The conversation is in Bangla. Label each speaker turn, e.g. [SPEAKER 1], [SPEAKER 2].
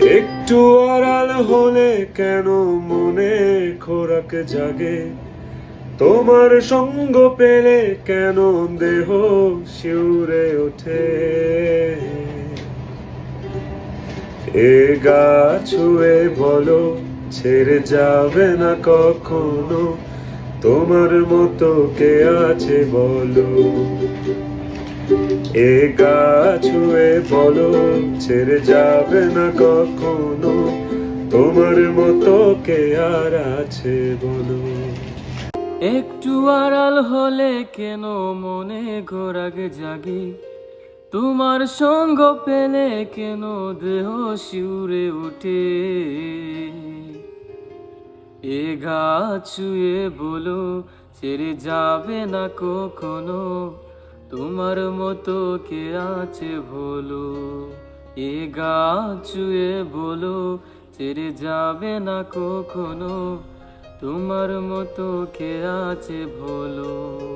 [SPEAKER 1] একটু আড়াল হলে কেন মনে খোরাক জাগে? তোমার সঙ্গ পেলে কেন দেহ শিউরে ওঠে? এ গা ছুঁয়ে বলো, ছেড়ে যাবে না কখনো? তোমার মতো কে আছে বলো? এ গা ছুঁয়ে বলো, ছেড়ে যাবে না কখনো। তোমার মতো কে আর আছে বলো।
[SPEAKER 2] একটু আড়াল হলে কেন মনে ঘোরাগে জাগে? তোমার সঙ্গ পেলে কেন দেহ শিউরে উঠে এ গা ছুঁয়ে বলো, ছেড়ে যাবে না কখনো। তোমার মতো কে আছে ভোলো? এ গা চুয়ে বলো চেরে যাবে না কখনো? তোমার মতো কে আছে বলো